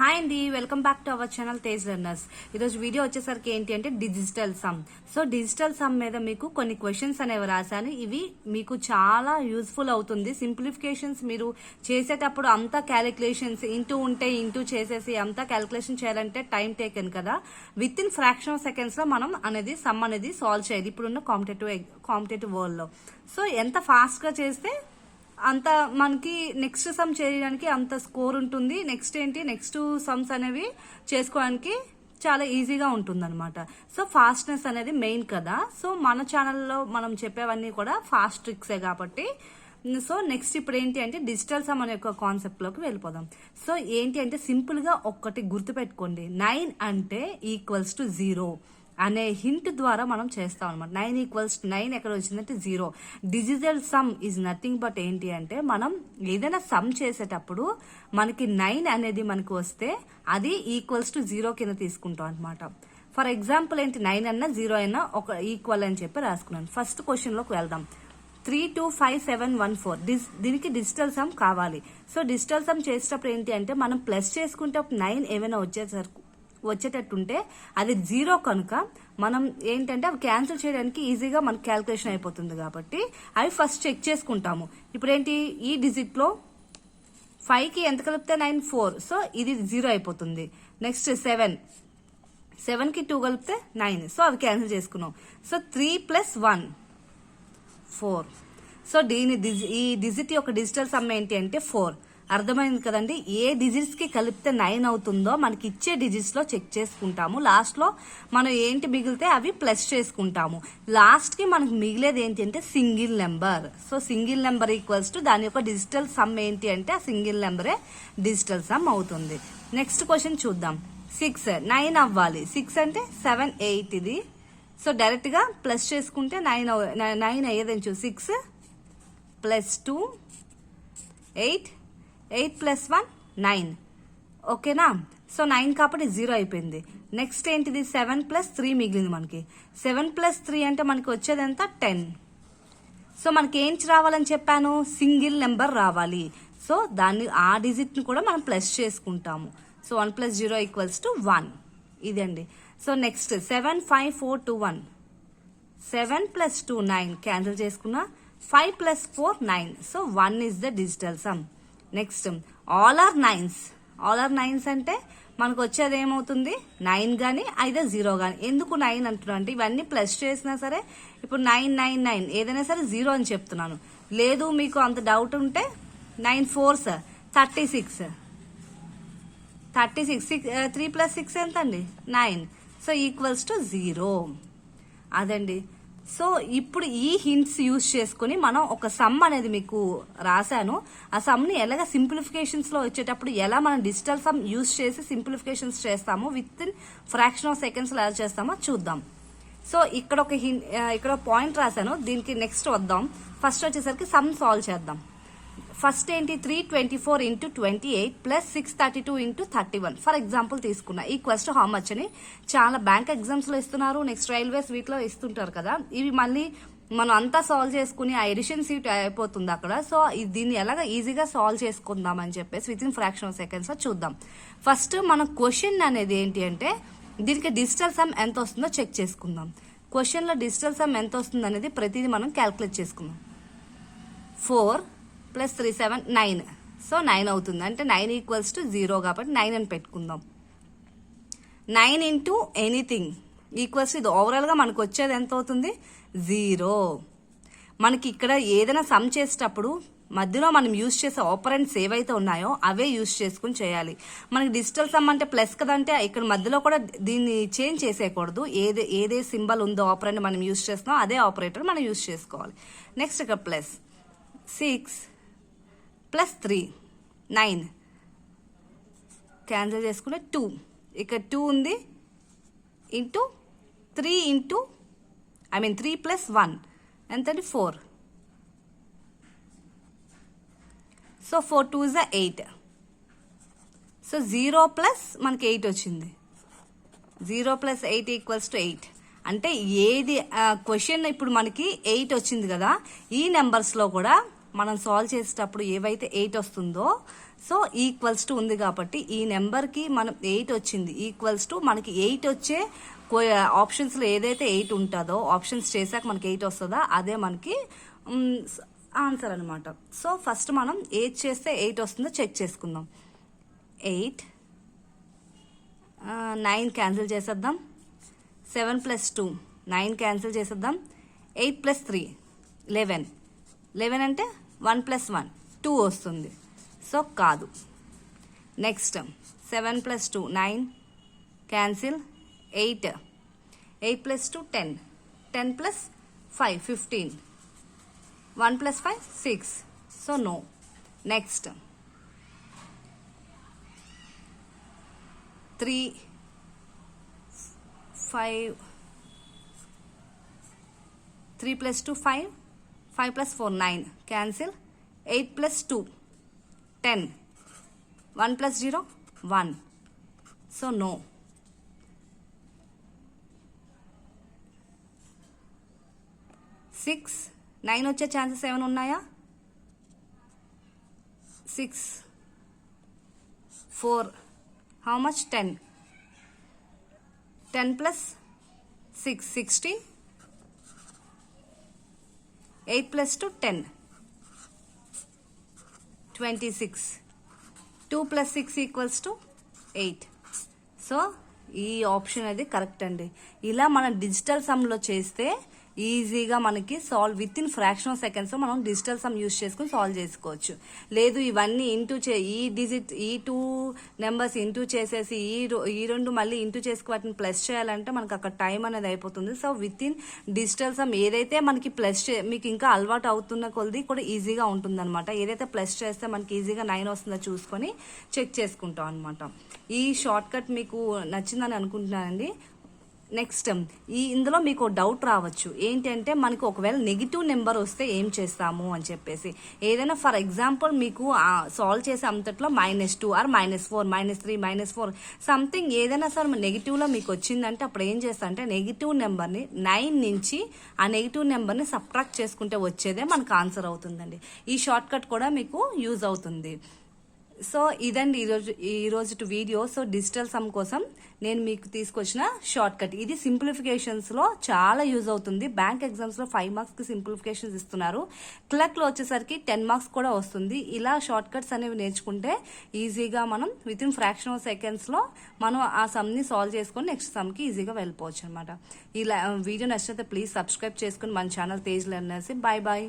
Hi అండి welcome back to our channel Tej learners. ఈరోజు video వచ్చేసరికి ఏంటి అంటే digital sum. So digital sum మీద మీకు కొన్ని క్వశ్చన్స్ అనేవి రాశాను. ఇవి మీకు చాలా యూస్ఫుల్ అవుతుంది. సింప్లిఫికేషన్స్ మీరు చేసేటప్పుడు అంతా క్యాలిక్యులేషన్స్ ఇంటూ ఉంటే ఇంటూ చేసేసి అంతా క్యాలిక్యులేషన్ చేయాలంటే టైం టేకెన్ కదా. విత్ ఇన్ ఫ్రాక్షన్ ఆఫ్ సెకండ్స్లో మనం అనేది సమ్ అనేది సాల్వ్ చేయాలి. ఇప్పుడున్న కాంపిటేటివ్ కాంపిటేటివ్ వరల్డ్లో సో ఎంత ఫాస్ట్గా చేస్తే అంత మనకి నెక్స్ట్ సమ్ చేయడానికి అంత స్కోర్ ఉంటుంది. నెక్స్ట్ ఏంటి? నెక్స్ట్ సమ్స్ అనేవి చేసుకోవడానికి చాలా ఈజీగా ఉంటుంది అనమాట సో ఫాస్ట్నెస్ అనేది మెయిన్ కదా. సో మన ఛానల్లో మనం చెప్పేవన్నీ కూడా ఫాస్ట్ ట్రిక్సే కాబట్టి. సో నెక్స్ట్ ఇప్పుడు ఏంటి అంటే డిజిటల్ సమ్ అనే ఒక కాన్సెప్ట్లోకి వెళ్ళిపోదాం. సో ఏంటి అంటే సింపుల్గా ఒక్కటి గుర్తుపెట్టుకోండి. నైన్ అంటే ఈక్వల్స్ టు జీరో అనే హింట్ ద్వారా మనం చేస్తాం అనమాట నైన్ ఈక్వల్స్ నైన్ ఎక్కడ వచ్చిందంటే zero digital sum is nothing but ఏంటి అంటే మనం ఏదైనా సమ్ చేసేటప్పుడు మనకి నైన్ అనేది మనకు వస్తే అది ఈక్వల్స్ టు జీరో కింద తీసుకుంటాం అనమాట ఫర్ ఎగ్జాంపుల్ ఏంటి? నైన్ అన్నా జీరో అయినా ఒక ఈక్వల్ అని చెప్పి రాసుకున్నాను. ఫస్ట్ క్వశ్చన్లోకి వెళ్దాం. Three two five seven one four దీనికి డిజిటల్ సమ్ కావాలి. సో డిజిటల్ సమ్ చేసేటప్పుడు ఏంటి అంటే మనం ప్లస్ చేసుకుంటే నైన్ ఏమైనా వచ్చేసరికి వచ్చేటట్టుంటే అది జీరో కనుక మనం ఏంటంటే అవి క్యాన్సిల్ చేయడానికి ఈజీగా మనకి క్యాల్కులేషన్ అయిపోతుంది కాబట్టి అవి ఫస్ట్ చెక్ చేసుకుంటాము. ఇప్పుడు ఏంటి ఈ డిజిట్లో ఫైవ్కి ఎంత కలిపితే నైన్? ఫోర్. సో ఇది జీరో అయిపోతుంది. Next seven. సెవెన్కి టూ కలిపితే నైన్. సో అవి క్యాన్సిల్ చేసుకున్నాం. So three plus one. Four. So దీని డిజి- ఈ డిజిట్ యొక్క డిజిటల్ సమ్ ఏంటి అంటే ఫోర్. అర్థమైంది కదండి? ఏ డిజిట్స్కి కలిపితే నైన్ అవుతుందో మనకి ఇచ్చే డిజిట్స్లో చెక్ చేసుకుంటాము. లాస్ట్లో మనం ఏంటి మిగిలితే అవి ప్లస్ చేసుకుంటాము. లాస్ట్కి మనకి మిగిలేది ఏంటి అంటే single number. So single number equals to దాని యొక్క డిజిటల్ సమ్ ఏంటి అంటే ఆ సింగిల్ నెంబరే డిజిటల్ సమ్ అవుతుంది. నెక్స్ట్ క్వశ్చన్ చూద్దాం. సిక్స్ నైన్ అవ్వాలి. సిక్స్ అంటే సెవెన్ ఎయిట్ ఇది. సో డైరెక్ట్గా ప్లస్ చేసుకుంటే నైన్ నైన్ అయ్యేదని చూ six plus two eight eight plus one nine. ఓకేనా? సో నైన్ కాబట్టి జీరో అయిపోయింది. నెక్స్ట్ ఏంటిది? సెవెన్ ప్లస్ త్రీ మిగిలింది మనకి. సెవెన్ ప్లస్ త్రీ అంటే మనకి వచ్చేది ఎంత? టెన్. సో మనకి ఏంటి రావాలని చెప్పాను? సింగిల్ నెంబర్ రావాలి. సో దాన్ని ఆ డిజిట్ని కూడా మనం ప్లస్ చేసుకుంటాము. So one plus zero equals to one. ఇదండి. So next seven five four two one. Seven plus two nine cancel చేసుకున్నా. Five plus four nine. So one is the digital sum. Next all are nines all are nines అంటే మనకు వచ్చేది ఏమవుతుంది? Nine కానీ అయితే zero కానీ ఎందుకు nine అంటున్నా అంటే ఇవన్నీ ప్లస్ చేసినా సరే ఇప్పుడు నైన్ నైన్ నైన్ ఏదైనా సరే జీరో అని చెప్తున్నాను. లేదు మీకు అంత డౌట్ ఉంటే nine four sir thirty six thirty six six three plus six ఎంత అండి nine so equals to zero అదండి. సో ఇప్పుడు ఈ హింట్స్ యూజ్ చేసుకుని మనం ఒక సమ్ అనేది మీకు రాశాను. ఆ సమ్ని ఎలాగ సింప్లిఫికేషన్స్లో వచ్చేటప్పుడు ఎలా మనం డిజిటల్ సమ్ యూజ్ చేసి సింప్లిఫికేషన్స్ చేస్తామో విత్ ఇన్ ఫ్రాక్షన్ ఆఫ్ సెకండ్స్లో ఎలా చేస్తామో చూద్దాం. సో ఇక్కడ ఒక హిన్ ఇక్కడ పాయింట్ రాశాను. దీనికి నెక్స్ట్ వద్దాం. ఫస్ట్ వచ్చేసరికి సమ్ సాల్వ్ చేద్దాం. ఫస్ట్ ఏంటి? Three twenty four into twenty eight plus six thirty two into thirty one for example తీసుకున్నా. ఈ క్వశ్చన్ హౌ మచ్ అని చాలా బ్యాంక్ ఎగ్జామ్స్లో ఇస్తున్నారు. నెక్స్ట్ రైల్వేస్ వీటిలో ఇస్తుంటారు కదా. ఇవి మళ్ళీ మనం అంతా సాల్వ్ చేసుకుని ఆ ఎడిషన్ సీట్ అయిపోతుంది అక్కడ. సో దీన్ని ఎలాగ ఈజీగా సాల్వ్ చేసుకుందాం అని చెప్పేసి విత్ ఇన్ ఫ్రాక్షన్ ఆఫ్ సెకండ్స్లో చూద్దాం. ఫస్ట్ మన క్వశ్చన్ అనేది ఏంటి అంటే దీనికి డిజిటల్ సమ్ ఎంత వస్తుందో చెక్ చేసుకుందాం. క్వశ్చన్లో డిజిటల్ సమ్ ఎంత వస్తుంది అనేది ప్రతిదీ మనం క్యాల్కులేట్ చేసుకుందాం. Four plus three seven nine so nine అవుతుంది. అంటే నైన్ ఈక్వల్స్ టు జీరో కాబట్టి నైన్ అని పెట్టుకుందాం. నైన్ ఇంటూ ఎనీథింగ్ ఈక్వల్స్ ఇది ఓవరాల్గా మనకు వచ్చేది ఎంత అవుతుంది? జీరో మనకి ఇక్కడ ఏదైనా సమ్ చేసేటప్పుడు మధ్యలో మనం యూజ్ చేసే ఆపరెంట్స్ ఏవైతే ఉన్నాయో అవే యూజ్ చేసుకుని చేయాలి. మనకి డిజిటల్ సమ్ అంటే ప్లస్ కదంటే ఇక్కడ మధ్యలో కూడా దీన్ని చేంజ్ చేసేయకూడదు. ఏదే ఏదే సింబల్ ఉందో ఆపరెంట్ మనం యూజ్ చేస్తున్నామో అదే ఆపరేటర్ మనం యూజ్ చేసుకోవాలి. నెక్స్ట్ ఇక్కడ plus six plus three nine. Cancel చేసుకుంటే టూ. ఇక్కడ టూ ఉంది into three into I mean three plus one. ఎంతండి four. So four two is eight. So zero plus మనకి ఎయిట్ వచ్చింది. Zero plus eight equals to eight. అంటే ఏది question ఇప్పుడు మనకి ఎయిట్ వచ్చింది కదా ఈ నెంబర్స్లో కూడా మనం సాల్వ్ చేసేటప్పుడు ఏవైతే ఎయిట్ వస్తుందో సో ఈక్వల్స్ టు ఉంది కాబట్టి ఈ నెంబర్కి మనం ఎయిట్ వచ్చింది. ఈక్వల్స్ టు మనకి ఎయిట్ వచ్చే ఆప్షన్స్లో ఏదైతే ఎయిట్ ఉంటుందో ఆప్షన్స్ చేశాక మనకి ఎయిట్ వస్తుందో అదే మనకి ఆన్సర్ అనమాట సో ఫస్ట్ మనం ఎయిట్ చేస్తే ఎయిట్ వస్తుందో చెక్ చేసుకుందాం. ఎయిట్ నైన్ క్యాన్సిల్ చేసేద్దాం. Seven plus two nine cancel చేసేద్దాం. Eight plus three eleven eleven అంటే వన్ ప్లస్ వన్ టూ వస్తుంది. సో కాదు. Next seven plus two nine. Cancel eight. Eight plus two ten. Ten plus five fifteen. One plus five six. So no. Next three five. Three plus two five. Five plus four nine. Cancel. Eight plus two ten. One plus zero one. So no. Six. Nine వచ్చే chances ఏమైనా ఉన్నాయా? Six. Four. How much? Ten. Ten plus six. Sixteen eight plus two ten. Twenty six. Two plus six equals to eight. So ఈ option అది correct అండి. ఇలా మనం digital సమ్లో చేస్తే ఈజీగా మనకి solve within fraction of seconds మనం డిజిటల్ సమ్ యూస్ చేసుకుని సాల్వ్ చేసుకోవచ్చు. లేదు ఇవన్నీ ఇంటూ చే ఈ డిజిట్ ఈ టూ నెంబర్స్ ఇంటూ చేసేసి ఈ రో- ఈ రెండు మళ్ళీ ఇంటూ చేసుకు వాటిని ప్లస్ చేయాలంటే మనకు అక్కడ టైం అనేది అయిపోతుంది. So with in digital some ఏదైతే మనకి ప్లస్ చే మీకు ఇంకా అలవాటు అవుతున్న కొలది కూడా ఈజీగా ఉంటుంది అనమాట ఏదైతే ప్లస్ చేస్తే మనకి ఈజీగా నైన్ వస్తుందో చూసుకొని చెక్ చేసుకుంటాం అనమాట ఈ షార్ట్ కట్ మీకు నచ్చిందని అనుకుంటున్నానండి. నెక్స్ట్ um, ఈ ఇందులో మీకు డౌట్ రావచ్చు. ఏంటంటే మనకు ఒకవేళ నెగిటివ్ నెంబర్ వస్తే ఏం చేస్తాము అని చెప్పేసి. ఏదైనా ఫర్ ఎగ్జాంపుల్ మీకు సాల్వ్ చేసే అంతట్లో minus two or minus four minus three minus four something ఏదైనా సరే నెగిటివ్లో మీకు వచ్చిందంటే అప్పుడు ఏం చేస్తా అంటే నెగిటివ్ నెంబర్ని నైన్ నుంచి ఆ నెగిటివ్ నెంబర్ని సబ్ట్రాక్ట్ చేసుకుంటే వచ్చేదే మనకు ఆన్సర్ అవుతుందండి. ఈ షార్ట్ కట్ కూడా మీకు యూజ్ అవుతుంది. సో ఇదండి ఈరోజు ఈరోజు వీడియో. సో డిజిటల్ సమ్ కోసం నేను మీకు తీసుకొచ్చిన షార్ట్ కట్. ఇది సింప్లిఫికేషన్స్లో చాలా యూజ్ అవుతుంది. బ్యాంక్ ఎగ్జామ్స్లో ఫైవ్ మార్క్స్కి సింప్లిఫికేషన్స్ ఇస్తున్నారు. క్లర్క్లో వచ్చేసరికి టెన్ మార్క్స్ కూడా వస్తుంది. ఇలా షార్ట్ కట్స్ అనేవి నేర్చుకుంటే ఈజీగా మనం విత్ ఇన్ ఫ్రాక్షన్ ఆఫ్ సెకండ్స్లో మనం ఆ సమ్ని సాల్వ్ చేసుకొని నెక్స్ట్ సమ్కి ఈజీగా వెళ్ళిపోవచ్చు అనమాట ఇలా వీడియో నచ్చితే ప్లీజ్ సబ్స్క్రైబ్ చేసుకుని మన channel Tej learners bye bye.